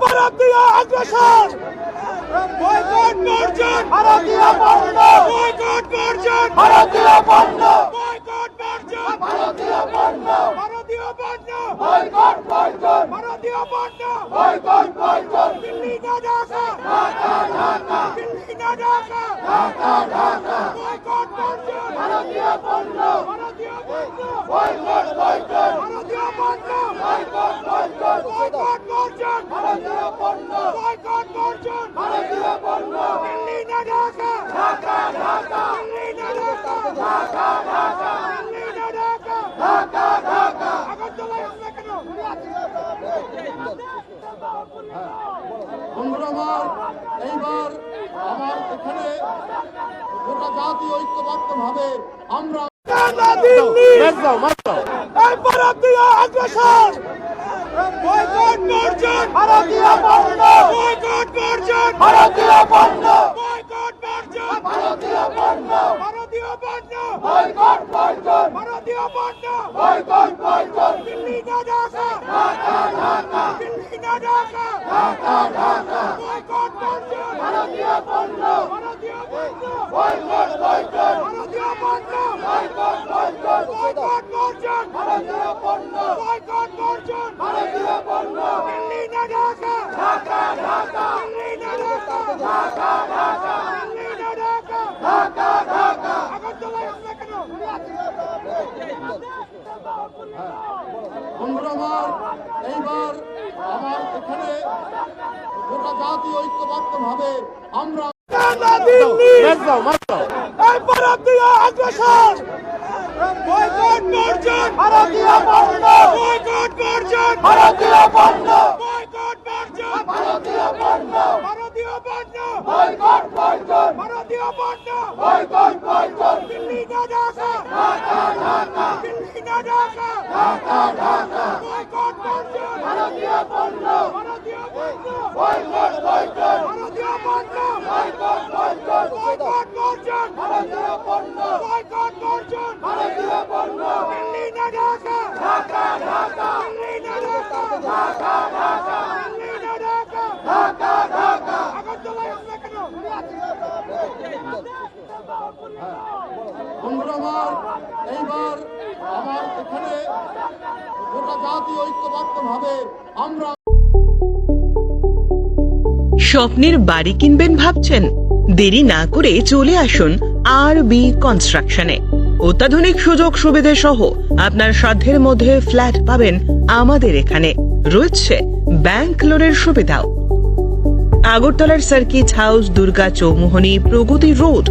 ভারতীয় আগ্রাসন! বয়কট বর্জন! ভারতীয় পণ্য বয়কট বর্জন! ভারতীয় পণ্য বয়কট বর্জন! ভারতীয় পণ্য ভারতীয় পণ্য বয়কট বর্জন! ভারতীয় পণ্য বয়কট বর্জন! দিল্লি না ঢাকা! ঢাকা ঢাকা! দিল্লি না ঢাকা! ঢাকা ঢাকা! বয়কট বর্জন! ভারতীয় পণ্য ভারতীয় পণ্য বয়কট বর্জন! ভারতীয় পণ্য বয়কট বয়কট বর্জন ভারতীয় পণ্য বয়কট বর্জন ভারতীয় পণ্য দিল্লি না ঢাকা ঢাকা ঢাকা দিল্লি না ঢাকা ঢাকা ঢাকা দিল্লি না ঢাকা ঢাকা ঢাকা আগরতলায় হামলা কেন বন্ধুরা আমার এইবার আমার এখানে গোটা জাতি ঐক্যবদ্ধ ভাবে আমরা দিল্লি! ম্যাচ দাও ম্যাচ দাও এই ভারতীয় আগ্রাসন! বয়কট বর্জন! ভারতীয় পণ্য বয়কট বর্জন! ভারতীয় পণ্য বয়কট বর্জন! ভারতীয় পণ্য ভারতীয় পণ্য বয়কট বর্জন! ভারতীয় পণ্য বয়কট বর্জন! দিল্লি না ঢাকা! ঢাকা ঢাকা! দিল্লি না ঢাকা! ঢাকা ঢাকা! বয়কট বর্জন! ভারতীয় পণ্য ভারতীয় পণ্য বয়কট বর্জন ভারতীয় পণ্য বয়কট বর্জন বয়কট বর্জন ভারতীয় পণ্য বয়কট বর্জন ভারতীয় পণ্য দিল্লি না ঢাকা ঢাকা ঢাকা দিল্লি না ঢাকা ঢাকা ঢাকা দিল্লি না ঢাকা ঢাকা ঢাকা আগরতলায় হামলা কেন বন্ধুরা আমার এইবার আমার এখানে গোটা জাতি ঐক্যবদ্ধ ভাবে আমরা ভারতীয় আগ্রাসন বয়কট বর্জন ভারতীয় পণ্য বয়কট বর্জন ভারতীয় পণ্য বয়কট বর্জন ভারতীয় পণ্য ভারতীয় পণ্য বয়কট বর্জন ভারতীয় পণ্য বয়কট বর্জন দিল্লি না ঢাকা। ঢাকা ঢাকা দিল্লি না ঢাকা। ঢাকা ঢাকা বয়কট বর্জন ভারতীয় পণ্য ভারতীয় পণ্য বয়কট বর্জন ভারতীয় পণ্য বয়কট বর্জন বয়কট বর্জন ভারতীয় পণ্য বয়কট বর্জন ভারতীয় পণ্য দিল্লি না ঢাকা। ঢাকা ঢাকা। দিল্লি না ঢাকা। ঢাকা ঢাকা। দিল্লি না ঢাকা। ঢাকা আগরতলায় হামলা কেন আমার এইবার আমার এখানে গোটা জাতি আমরা স্বপ্নের বাড়ি কিনবেন ভাবছেন? দেরি না করে চলে আসুন আর বি কনস্ট্রাকশনে অত্যাধুনিক সুযোগ সুবিধে সহ আপনার সাধ্যের মধ্যে ফ্ল্যাট পাবেন আমাদের এখানে। রয়েছে ব্যাংক লোনের সুবিধাও। আগরতলার circuit house Durga Chowmuhani Pragati road